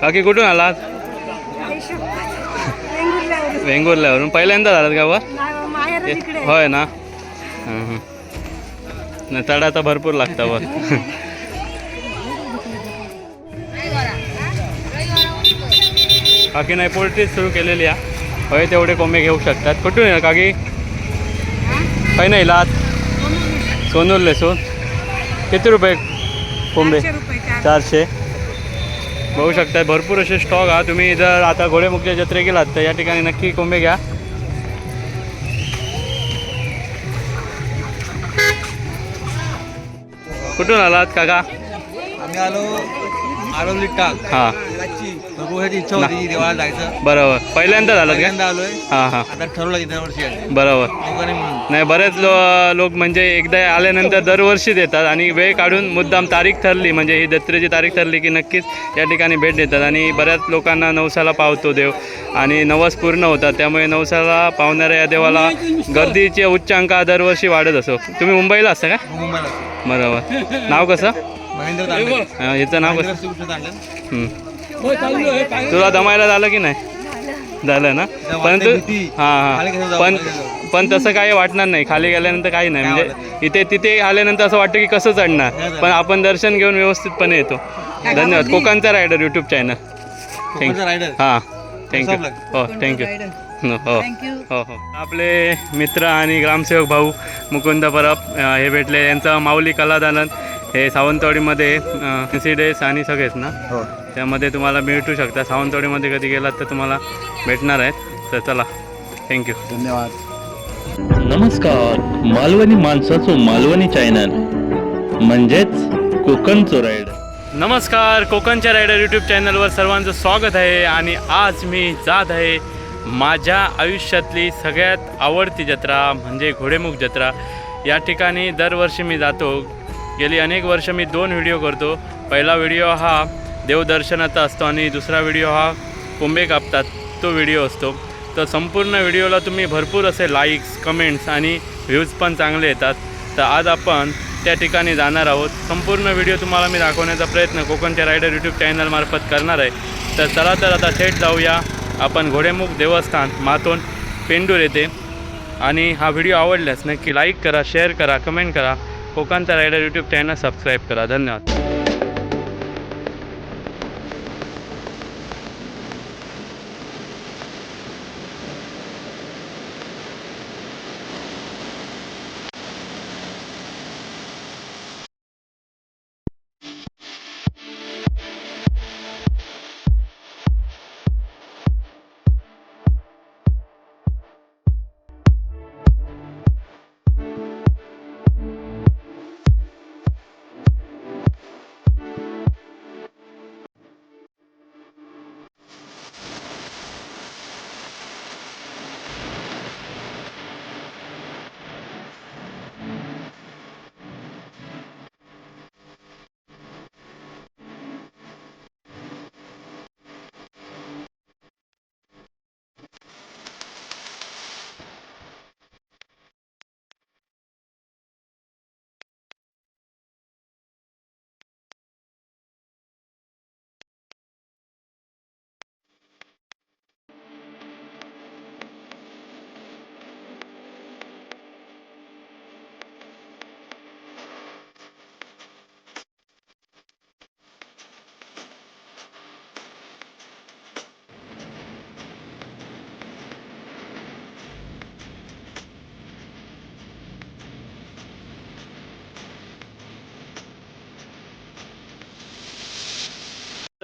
काकी कुठून आलात? वेंगुर्ल्यावरून. पहिल्यांदा आलात का वर होय ना. नाही तडा तर भरपूर लागता वर काकी नाही पोल्ट्री सुरू केलेली आहे. होय तेवढे कोंबे घेऊ शकतात. कुठून येणार काकी? काही नाही लात सोनूरले सोन. किती रुपये कोंबे? चारशे बघू शकता भरपूर असे स्टॉक हा तुम्ही जर आता घोडेमुखच्या जत्रे गेलात तर या ठिकाणी नक्की कोंबे घ्या. कुठून आलात काका? आम्ही आलो आरवली टाक. हां. रातची बघू ह्याची इच्छा होती देवाला जायचं. बरोबर. पहिल्यांदा पहिल्यांदा आलोय. हां हां. आता ठरवलं की दरवर्षी यायचं. बरोबर. म्हणून नाही बरेच लो लोक म्हणजे एकदा आल्यानंतर दरवर्षी देतात आणि वेळ काढून मुद्दाम तारीख ठरली म्हणजे ही जत्रेची तारीख ठरली की नक्कीच या ठिकाणी भेट देतात. आणि बऱ्याच लोकांना नवसाला पावतो देव आणि नवस पूर्ण होतात. त्यामुळे नवसाला पावणाऱ्या या देवाला गर्दीचे उच्चांक हा दरवर्षी वाढत असो. तुम्ही मुंबईला असता का? मुंबईला बरोबर. नाव कसं? महेंद्र ह्याचं नाव महेंद्र. तुला दमायला झालं की नाही? झालं ना? पण तू भीती. हां खाली कसं हां जाऊ, पण. पण तसं काही वाटणार नाही. खाली गेल्यानंतर काही नाही. काय म्हणजे इथे तिथे आल्यानंतर असं वाटतं की कसं चढणार. पण आपण दर्शन घेऊन व्यवस्थितपणे येतो. धन्यवाद. कोकणचा रायडर यूट्यूब चॅनल कोकणचा रायडर हां. थँक्यू हो थँक्यू हो. हो हो. आपले मित्र आणि ग्रामसेवक भाऊ मुकुंद परब हे भेटले. यांचं माऊली कलादालन हे सावंतवाडीमध्ये इन्सिडेस आणि सगळेच ना? हो. त्यामध्ये तुम्हाला भेटू शकता. सावंतवाडीमध्ये कधी गेलात तर तुम्हाला भेटणार आहेत. तर चला. थँक्यू धन्यवाद. नमस्कार. मालवणी माणसाचं मालवणी चॅनल म्हणजेच कोकण चोरायड नमस्कार. कोकणच्या रायडर यूट्यूब चॅनलवर सर्वांचं स्वागत आहे. आणि आज मी जात आहे माझ्या आयुष्यातली सगळ्यात आवडती जत्रा म्हणजे घोडेमुख जत्रा. या ठिकाणी दरवर्षी मी जातो. गेली अनेक वर्ष मी दोन व्हिडिओ करतो. पहिला व्हिडिओ हा देवदर्शनाचा असतो आणि दुसरा व्हिडिओ हा कोंबे कापतात. तो व्हिडिओ असतो. तर संपूर्ण व्हिडिओला तुम्ही भरपूर असे लाईक्स कमेंट्स आणि व्ह्यूज पण चांगले येतात. तर आज आपण त्या ठिकाणी जाणार आहोत. संपूर्ण व्हिडिओ तुम्हाला मी दाखवण्याचा प्रयत्न कोकणच्या रायडर यूट्यूब चॅनलमार्फत करणार आहे. तर चला तर आता थेट जाऊया. आपण घोडेमुख देवस्थान मातोन पेंडूर येते. आणि हा व्हिडिओ आवडल्यास नक्की लाईक करा शेअर करा कमेंट करा. कोकणचा रायडर यूट्यूब चॅनल सबस्क्राईब करा. धन्यवाद.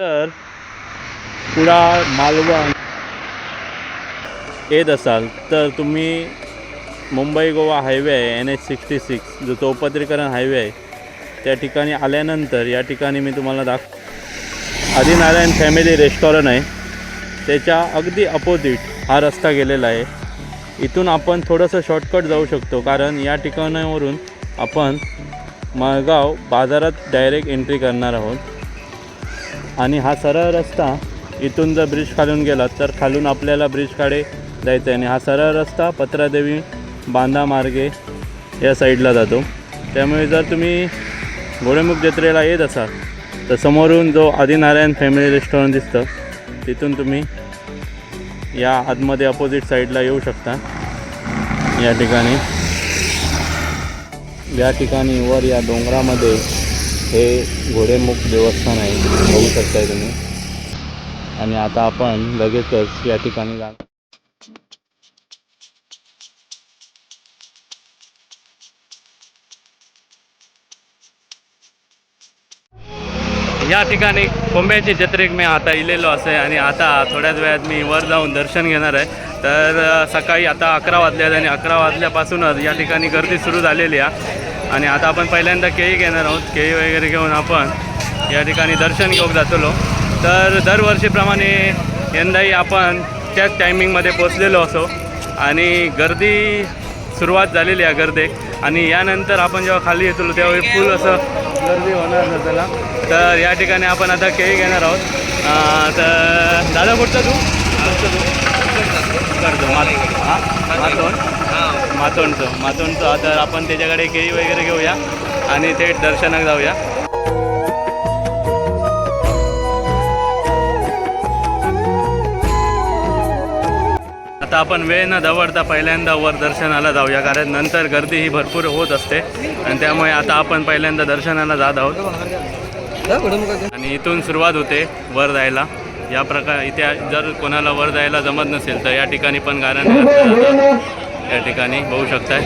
तर कुडाळ मालवण. येत असाल तर तुम्ही मुंबई गोवा हायवे आहे एन एच सिक्स्टी सिक्स जो चौपदरीकरण हायवे आहे त्या ठिकाणी आल्यानंतर या ठिकाणी मी तुम्हाला दाख आदिनारायण फॅमिली रेस्टॉरंट आहे. त्याच्या अगदी अपोजिट हा रस्ता गेलेला आहे. इथून आपण थोडंसं शॉर्टकट जाऊ शकतो कारण या ठिकाणावरून आपण माळगाव बाजारात डायरेक्ट एंट्री करणार आहोत. आणि हा सरळ रस्ता इथून जर ब्रिज खालून गेला तर खालून आपल्याला ब्रिजकडे जायचं आहे आणि हा सरळ रस्ता पत्रादेवी बांधा मार्गे या साईडला जातो. त्यामुळे जर तुम्ही घोडेमुख जत्रेला येत असाल तर समोरून जो आदिनारायण फॅमिली रेस्टॉरंट दिसतं तिथून तुम्ही या आतमध्ये अपोजिट साईडला येऊ शकता. या ठिकाणी. या ठिकाणी वर या डोंगरामध्ये हे घोडेमुख देवस्थान आहे बघू शकताय तुम्ही. आणि आता आपण लगेचच या ठिकाणी जा या ठिकाणी कोंब्याची जत्रेक मी आता इलेलो असे आणि आता थोड्याच वेळात मी वर जाऊन दर्शन घेणार आहे. तर सकाळी आता अकरा वाजले आहेत आणि अकरा वाजल्यापासूनच या ठिकाणी गर्दी सुरू झालेली आहे. आणि आता आपण पहिल्यांदा केळी घेणार आहोत. केळी वगैरे घेऊन आपण या ठिकाणी दर्शन घेऊन जातलो. तर दरवर्षीप्रमाणे यंदाही आपण त्याच टायमिंगमध्ये पोचलेलो असो. आणि गर्दी सुरुवात झालेली आहे गर्दे आणि यानंतर आपण जेव्हा खाली येतो त्यावेळी फुल असं गर्दी होणार नसला त्याला. तर या ठिकाणी आपण आता केळी घेणार आहोत. तर दादा कुठचा तू? तू? करतो मात हां मातोंड मातोंडचं. मातोंडचं तर आपण त्याच्याकडे केळी वगैरे घेऊया आणि थेट दर्शनाक जाऊया. आता आपण वेळ न दवडता पहिल्यांदा वर दर्शनाला जाऊया कारण नंतर गर्दी ही भरपूर होत असते. आणि त्यामुळे आता आपण पहिल्यांदा दर्शनाला जात आहोत. आणि इथून सुरुवात होते वर जायला. या प्रकार इथे जर कोणाला वर जायला जमत नसेल तर या ठिकाणी पण गारण या ठिकाणी बघू शकताय.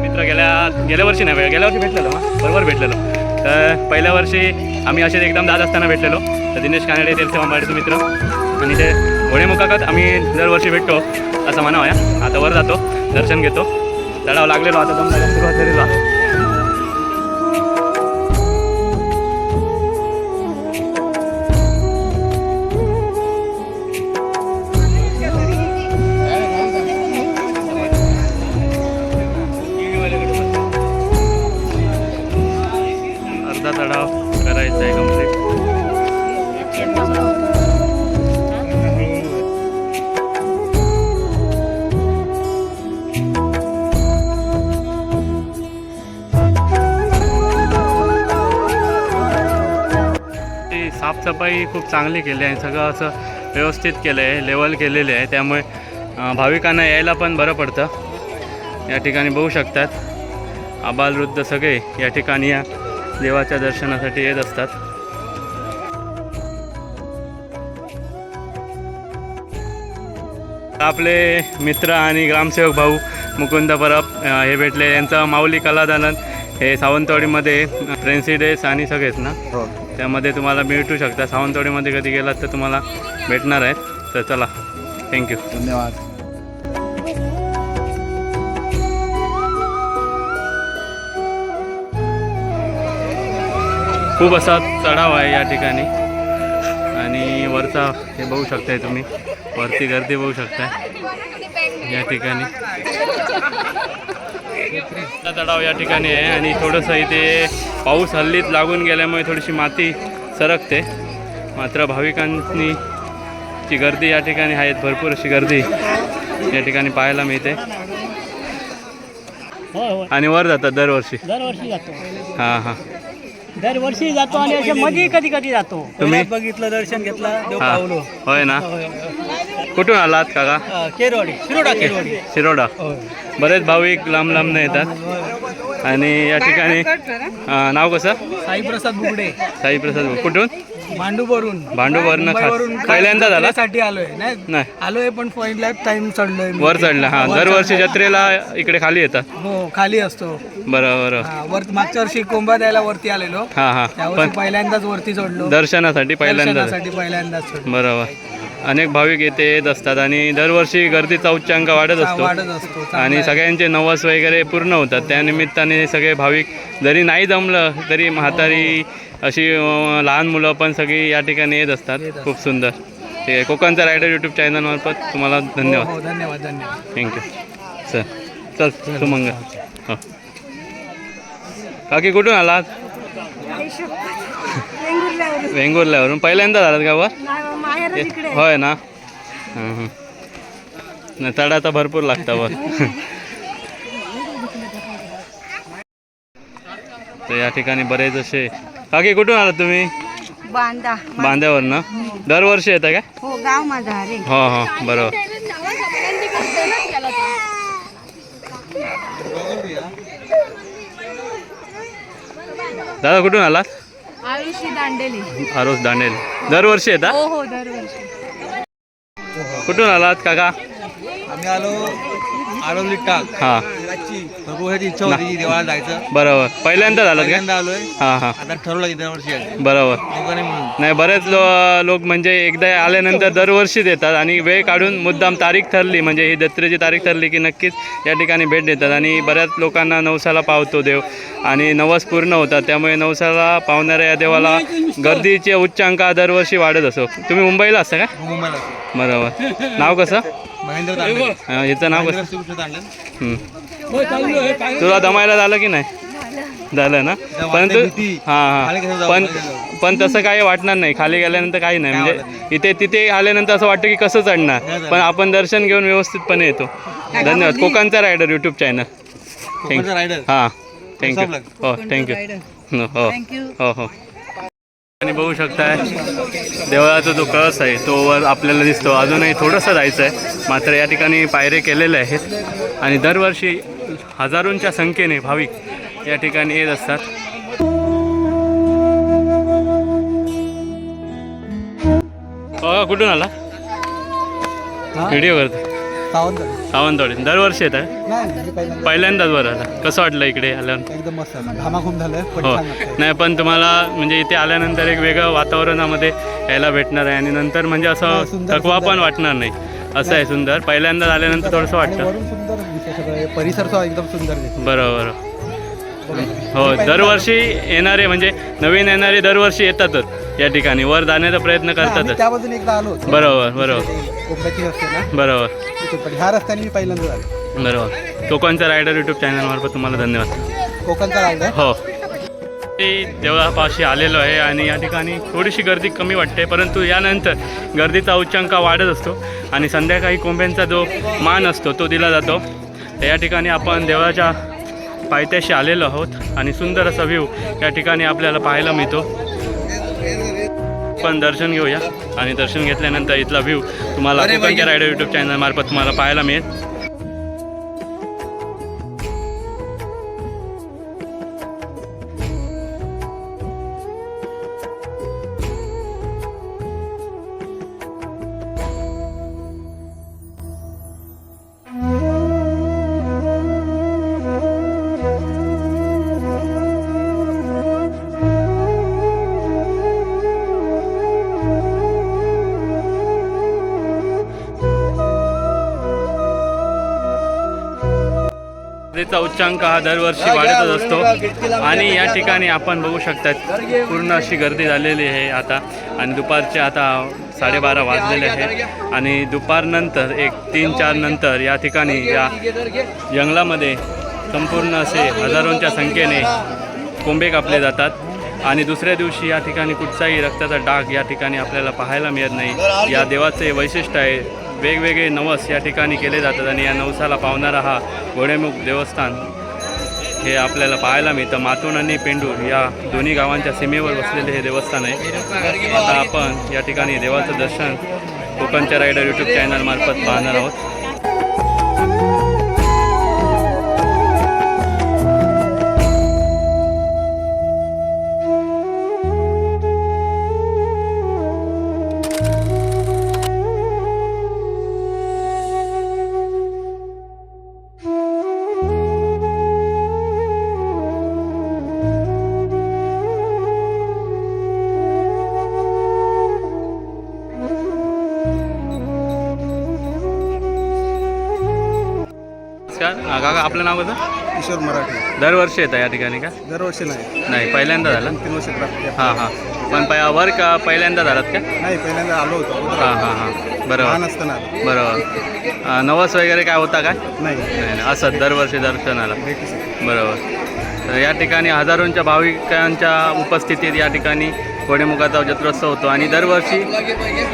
मित्र गेल्या गेल्या वर्षी नाही गेल्या वर्षी भेटलेलो बरोबर भेटलेलो. तर पहिल्या वर्षी आम्ही असेच एकदम दाद असताना भेटलेलो. तर दिनेश कानडे ते मांबाडीचे मित्र. आणि ते घोडे आम्ही दरवर्षी भेटतो. असं म्हणावं या. आता वर जातो दर्शन घेतो. चढावं लागलेलो आता दम लागायला सुरुवात झालेलो. साफसफाई खूप चांगली केली आहे. सगळं असं व्यवस्थित केलं आहे लेवल केलेले आहे. त्यामुळे भाविकांना यायला पण बरं पडतं. या ठिकाणी बघू शकतात. आबालवृद्ध सगळे या ठिकाणी या देवाच्या दर्शनासाठी येत असतात. आपले मित्र आणि ग्रामसेवक भाऊ मुकुंद परब हे भेटले. यांचं माऊली कलादालन हे सावंतवाडीमध्ये प्रेन्सिडेस आणि सगळेच ना? हो. त्यामध्ये तुम्हाला भेटू शकता. सावंतवाडीमध्ये कधी गेलात तर तुम्हाला भेटणार आहेत. तर चला. थँक्यू धन्यवाद. खूप असा चढाव आहे या ठिकाणी. आणि वरचा हे बघू शकताय तुम्ही. वरती गर्दी बघू शकताय. या ठिकाणी. चढाव या ठिकाणी आहे आणि थोडंसं इथे पाऊस हल्लीत लागून गेल्यामुळे थोडीशी माती सरकते. मात्र भाविकांनी ची गर्दी या ठिकाणी आहेत भरपूर अशी गर्दी या ठिकाणी पाहायला मिळते. आणि वर जातात दरवर्षी. दरवर्षी जातो. हां हां. दरवर्षी जातो आणि अशा मध्ये कधी कधी जातो. तुम्ही? बघितलं दर्शन घेतलं देव हां. पावलो. होय ना? कुठून आलात काका? केरवाडी शिरोडा केरवाडी. शिरोडा. बरेच भाविक लांब लांब येतात. आणि या ठिकाणी अं, नाव कसं? साईप्रसाद बुगडे. साई प्रसाद कुठून? भांडूपवरून भांडूपवरनं खास. मुंबईवरून पहिल्यांदा झाला? साठी आलोय. नाही नाही. आलोय पण पहिला टाइम चढलोय मी. वर चढला हां. वर दरवर्षी. जत्रेला इकडे खाली येतात? हो खाली असतो. बरं बरं. हा, वर मागच्या वर्षी कोंबा द्यायला वरती आलेलो. हां हां. त्यावर्षी पण पहिल्यांदाच वरती चढलो. दर्शनासाठी पहिल्यांदा दर्शनासाठी पहिल्यांदाच चढलो. बरोबर अनेक भाविक येथे येत असतात आणि दरवर्षी गर्दीचा उच्चांक वाढत असतो. वाढत असतो चांगला आणि. सगळ्यांचे नवस वगैरे पूर्ण होतात. त्या निमित्ताने सगळे भाविक जरी नाही जमलं तरी म्हातारी अशी लहान मुलं पण सगळी या ठिकाणी येत असतात. खूप सुंदर. ठीक आहे कोकणचा रायडर यूट्यूब चॅनलमार्फत तुम्हाला धन्यवाद हो धन्यवाद. धन्यवाद थँक्यू चल चल. तू मंग हो. काकी कुठून आलात? वेंगुर्ल्यावरून. पहिल्यांदा आलात का होय ना. नाही तडा तर भरपूर लागता वर तर या ठिकाणी बरेच असे काकी कुठून आलात तुम्ही? बांदा. बांध्यावर ना? दरवर्षी येता काय हो गाव माझा अरे हो हो बरोबर. दादा कुठून आलात? आयुषी दांडेली. आरोस दांडेल. दरवर्षी येता? हो हो दरवर्षी. कुठून आलात काका? आम्ही आलो आडवली टाक. हां. रातची भरपूर ह्याची इच्छा होती की देवाला जायचं. बरोबर. पहिल्यांदा झालं पहिल्यांदा आलोय. हां हां. आता ठरवलं की दरवर्षी यायचं. बरोबर. म्हणून नाही बरेच लो लोक म्हणजे एकदा आल्यानंतर दरवर्षीच येतात आणि वेळ काढून मुद्दाम तारीख ठरली म्हणजे ही जत्रेची तारीख ठरली की नक्कीच या ठिकाणी भेट देतात. आणि बऱ्याच लोकांना नवसाला पावतो देव आणि नवस पूर्ण होतात. त्यामुळे नवसाला पावणाऱ्या या देवाला गर्दीचे उच्चांक हा दरवर्षी वाढत असो. तुम्ही मुंबईला असता का? मुंबईला. बरोबर. नाव कसं? महेंद्र तांडे अं, हिचं नाव महेंद्र कसं श्रीकृष्ण तांडे. हं. तुला दमायला झालं की नाही? झालं ना? परंतु. हां हां. पण. पण तसं काही वाटणार नाही. खाली गेल्यानंतर काही नाही. म्हणजे इथे तिथे आल्यानंतर असं वाटतं की कसं चढणार? नाही पण आपण दर्शन घेऊन व्यवस्थितपणे येतो. धन्यवाद. कोकणचा रायडर यूट्यूब चॅनल रायडर हां. थँक्यू हो थँक्यू हो थँक्यू हो हो. आणि बघू शकताय देवळाचा जो कळस आहे तो वर आपल्याला दिसतो. अजूनही थोडंसं जायचं आहे मात्र या ठिकाणी पायरे केलेले आहेत. आणि दरवर्षी हजारोंच्या संख्येने भाविक या ठिकाणी येत असतात. कुठून आला? व्हिडिओ करतो. सावंतवाडी. दरवर्षी येत आहे? पहिल्यांदाच बरं आला कसं वाटलं इकडे आल्यावर? एकदम मस्त घामाघूम झालं हो. नाही पण तुम्हाला म्हणजे इथे आल्यानंतर एक वेगळं वातावरणामध्ये यायला भेटणार आहे आणि नंतर म्हणजे असं थकवा. पण वाटणार नाही. असं आहे सुंदर. पहिल्यांदा आल्यानंतर थोडंसं वाटतं. परिसर सुद्धा एकदम सुंदर दिसतो. बरोबर. हो दरवर्षी येणारे म्हणजे नवीन येणारे दरवर्षी येतातच या ठिकाणी. वर जाण्याचा प्रयत्न आम्ही करतातच. त्या बाजूने एकदा आलो होतो. बरोबर बरोबर. ना? बरोबर. तिथे पण ह्या रस्त्याने मी पहिल्यांदा झालो बरोबर. कोकणचा रायडर यूट्यूब चॅनलमार्फत तुम्हाला धन्यवाद. कोकणचा रायडर? हो. मी देवळापाशी आलेलो आहे आणि या ठिकाणी थोडीशी गर्दी कमी वाटते परंतु यानंतर गर्दीचा उच्चांक वाढत असतो आणि संध्याकाळी कोंब्यांचा जो मान असतो तो दिला जातो. तर या ठिकाणी आपण देवळाच्या पायथ्याशी आलेलो आहोत आणि सुंदर असा व्ह्यू या ठिकाणी आपल्याला पाहायला मिळतो. पण दर्शन घेऊया आणि दर्शन घेतल्यानंतर इथला व्ह्यू तुम्हाला कोकणच्या रायडर यूट्यूब चॅनलमार्फत तुम्हाला पाहायला मिळेल. गर्दीचा उच्चांक हा दरवर्षी वाढतच असतो. आणि या ठिकाणी आपण बघू शकतात पूर्ण अशी गर्दी झालेली आहे आता. आणि दुपारचे आता साडेबारा वाजलेले आहे. आणि दुपारनंतर एक तीन चार नंतर या ठिकाणी या जंगलामध्ये संपूर्ण असे हजारोंच्या संख्येने कोंबे कापले जातात. आणि दुसऱ्या दिवशी या ठिकाणी कुठचाही रक्ताचा डाग या ठिकाणी आपल्याला पाहायला मिळत नाही. या देवाचे वैशिष्ट्य आहे वेगवेगळे नवस या ठिकाणी केले जातात आणि या नवसाला पावणारा हा घोडेमुख देवस्थान हे आपल्याला पाहायला मिळतं. मातून आणि पेंडूर या दोन्ही गावांच्या सीमेवर बसलेले हे देवस्थान आहे. आता आपण या ठिकाणी देवाचं दर्शन कोकणच्या रायडर यूट्यूब चॅनलमार्फत पाहणार आहोत. नमस्कार. काका आपलं नाव कसं? किशोर मराठे. दरवर्षी येतं या ठिकाणी का? दरवर्षी नाही. नाही पहिल्यांदा झालं? तीन वर्ष प्राप्त हां हां. पण पै वर का पहिल्यांदा झालात का? नाही पहिल्यांदा आलो होतो. अगोदर हां हां हां. बरोबर. असताना. आलो. बरोबर. अं, नवस वगैरे काय होता काय नाही. नाही नाही. असं दरवर्षी दर्शनाला. बरोबर. तर या ठिकाणी हजारोंच्या भाविकांच्या उपस्थितीत या ठिकाणी घोडेमुखाचा जत्रोत्सव होतो आणि दरवर्षी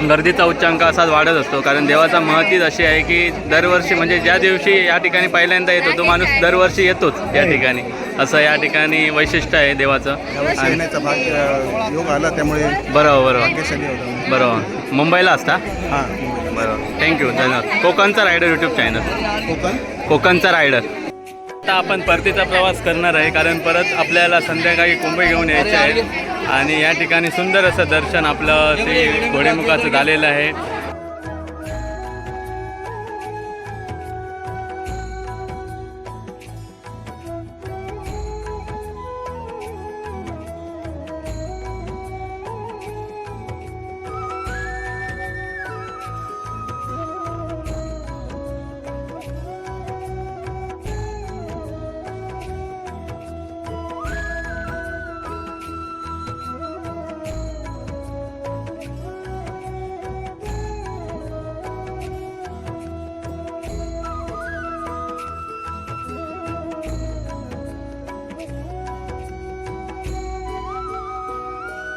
गर्दीचा उच्चांक असाच वाढत असतो. कारण देवाचा महतीच अशी आहे की दरवर्षी म्हणजे ज्या दिवशी या ठिकाणी पहिल्यांदा येतो तो माणूस दरवर्षी येतोच या ठिकाणी. असं या ठिकाणी वैशिष्ट्य आहे देवाचं. बरोबर बरोबर. बरोबर. मुंबईला असता? हां बरोबर. थँक्यू धन्यवाद. कोकणचा रायडर यूट्यूब चॅनल कोकण? कोकणचा रायडर आता आपण परतीचा प्रवास करणार आहे कारण परत आपल्याला संध्याकाळी कुंभ घेऊन यायचे आहे. आणि या ठिकाणी सुंदर असं दर्शन आपलं ते घोडेमुखाचं झालेलं आहे.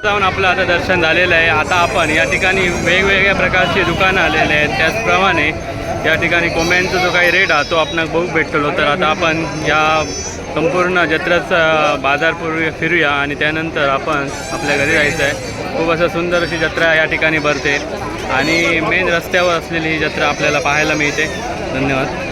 जाऊन आपलं आता दर्शन झालेलं आहे. आता आपण या ठिकाणी वेगवेगळ्या प्रकारची दुकानं आलेले आहेत. त्याचप्रमाणे या ठिकाणी कोंब्यांचा जो काही रेट आहे तो आपण बघू भेटलो तर आता आपण या संपूर्ण जत्रेचा बाजारपूर्वी फिरूया आणि त्यानंतर आपण आपल्या घरी जायचं आहे. खूप असं सुंदर अशी जत्रा या ठिकाणी भरते. आणि मेन रस्त्यावर असलेली ही जत्रा आपल्याला पाहायला मिळते. धन्यवाद.